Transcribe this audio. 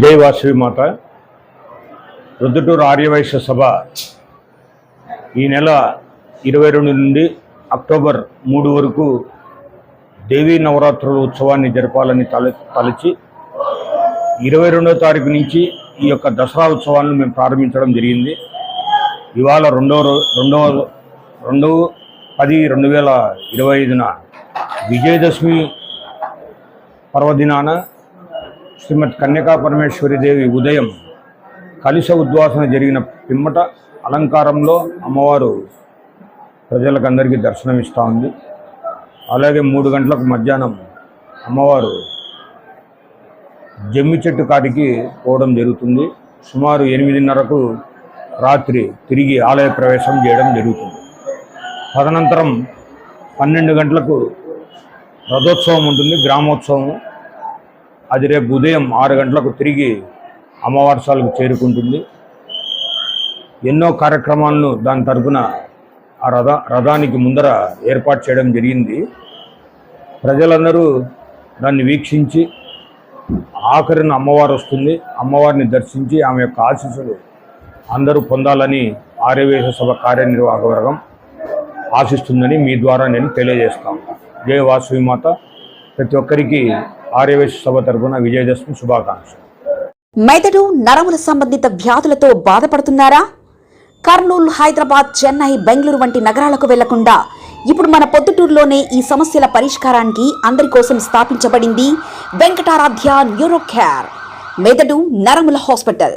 జై వాసవి మాత. రుద్దుటూరు ఆర్యవైశ్య సభ ఈ నెల ఇరవై రెండు నుండి అక్టోబర్ మూడు వరకు దేవీ నవరాత్రుల ఉత్సవాన్ని జరపాలని తల తలచి ఇరవై రెండో తారీఖు నుంచి ఈ యొక్క దసరా ఉత్సవాలను మేము ప్రారంభించడం జరిగింది. ఇవాళ రెండవ రో- రెండవ రెండవ పది రెండు వేల ఇరవై ఐదున విజయదశమి పర్వదినాన శ్రీమతి కన్యకా పరమేశ్వరి దేవి ఉదయం కలిశ ఉద్వాసన జరిగిన పిమ్మట అలంకారంలో అమ్మవారు ప్రజలకు అందరికీ దర్శనమిస్తూ ఉంది. అలాగే మూడు గంటలకు మధ్యాహ్నం అమ్మవారు జమ్మి చెట్టు కాటికి పోవడం జరుగుతుంది. సుమారు ఎనిమిదిన్నరకు రాత్రి తిరిగి ఆలయ ప్రవేశం చేయడం జరుగుతుంది. తదనంతరం పన్నెండు గంటలకు రథోత్సవం ఉంటుంది గ్రామోత్సవం అది రేపు ఉదయం ఆరు గంటలకు తిరిగి అమ్మవారసాలకు చేరుకుంటుంది. ఎన్నో కార్యక్రమాలను దాని తరఫున ఆ రథ రథానికి ముందర ఏర్పాటు చేయడం జరిగింది. ప్రజలందరూ దాన్ని వీక్షించి ఆఖరిన అమ్మవారు వస్తుంది. అమ్మవారిని దర్శించి ఆమె యొక్క ఆశీస్సులు అందరూ పొందాలని ఆర్యవేశ సభ కార్యనిర్వాహక వర్గం ఆశిస్తుందని మీ ద్వారా నేను తెలియజేస్తాను. జయ వాసవి మాత. ప్రతి ఒక్కరికి ఆర్యవేశ సభ తరఫున విజయదశమి శుభాకాంక్షలు. మెదడు నరముల సంబంధిత వ్యాధులతో బాధపడుతున్నారా? కర్నూలు హైదరాబాద్ చెన్నై బెంగళూరు వంటి నగరాలకు వెళ్ళకుండా ఇప్పుడు మన పొద్దుటూరులోనే ఈ సమస్యల పరిష్కారానికి అందరి కోసం స్థాపించబడింది వెంకటారాధ్య న్యూరో మెదడు నరముల hospital.